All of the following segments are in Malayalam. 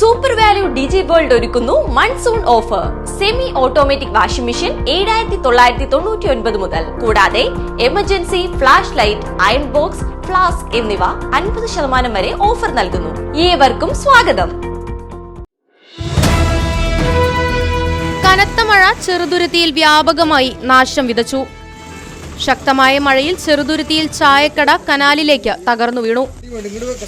സൂപ്പർ വാല്യൂ ഡിജി വേൾഡ് ഒരുക്കുന്നു monsoon offer semi automatic washing machine ഏഴായിരത്തി തൊള്ളായിരത്തി തൊണ്ണൂറ്റി ഒൻപത് മുതൽ. കൂടാതെ emergency flash light iron box flask എന്നിവ അൻപത് ശതമാനം വരെ ഓഫർ നൽകുന്നു. ഏവർക്കും സ്വാഗതം. കനത്ത മഴ ചെറുതുരുത്തിയിൽ വ്യാപകമായി നാശം വിതച്ചു. ശക്തമായ മഴയിൽ ചെറുതുരുത്തിയിൽ ചായക്കട കനാലിലേക്ക് തകർന്നു വീണു.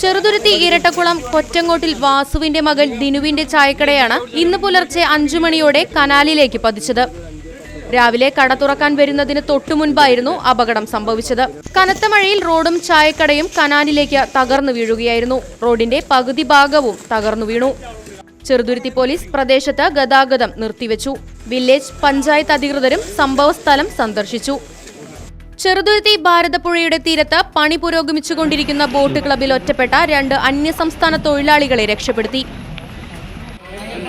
ചെറുതുരുത്തി ഇരട്ടക്കുളം കൊറ്റങ്ങോട്ടിൽ വാസുവിന്റെ മകൾ ദിനുവിന്റെ ചായക്കടയാണ് ഇന്ന് പുലർച്ചെ അഞ്ചു മണിയോടെ കനാലിലേക്ക് പതിച്ചത്. രാവിലെ കട തുറക്കാൻ വരുന്നതിന് തൊട്ടു മുൻപായിരുന്നു അപകടം സംഭവിച്ചത്. കനത്ത മഴയിൽ റോഡും ചായക്കടയും കനാലിലേക്ക് തകർന്നു വീഴുകയായിരുന്നു. റോഡിന്റെ പകുതി ഭാഗവും തകർന്നു വീണു. ചെറുതുരുത്തി പോലീസ് പ്രദേശത്ത് ഗതാഗതം നിർത്തിവെച്ചു. വില്ലേജ് പഞ്ചായത്ത് അധികൃതരും സംഭവസ്ഥലം സന്ദർശിച്ചു. ചെറുതുരുത്തി ഭാരതപ്പുഴയുടെ തീരത്ത് പണി പുരോഗമിച്ചുകൊണ്ടിരിക്കുന്ന ബോട്ട് ക്ലബിൽ ഒറ്റപ്പെട്ട രണ്ട് അന്യസംസ്ഥാന തൊഴിലാളികളെ രക്ഷപ്പെടുത്തി.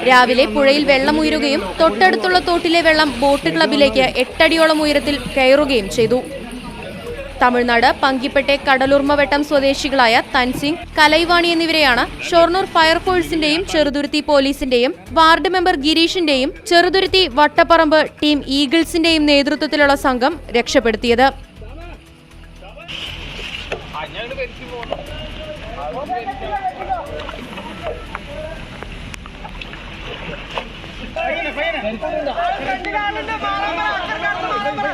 രാവിലെ പുഴയിൽ വെള്ളം ഉയരുകയും തൊട്ടടുത്തുള്ള തോട്ടിലെ വെള്ളം ബോട്ട് ക്ലബിലേക്ക് എട്ടടിയോളം ഉയരത്തിൽ കയറുകയും ചെയ്തു. തമിഴ്നാട് പങ്കിപ്പെട്ടെ കടലുർമ്മവട്ടം സ്വദേശികളായ തൻസിംഗ് കലൈവാണി എന്നിവരെയാണ് ഷൊർണൂർ ഫയർഫോഴ്സിന്റെയും ചെറുതുരുത്തി പോലീസിന്റെയും വാർഡ് മെമ്പർ ഗിരീഷിന്റെയും ചെറുതുരുത്തി വട്ടപ്പറമ്പ് ടീം ഈഗിൾസിന്റെയും നേതൃത്വത്തിലുള്ള സംഘം രക്ഷപ്പെടുത്തിയത്. അക്കരക്കാർക്ക് മാറാൻ అక్కడ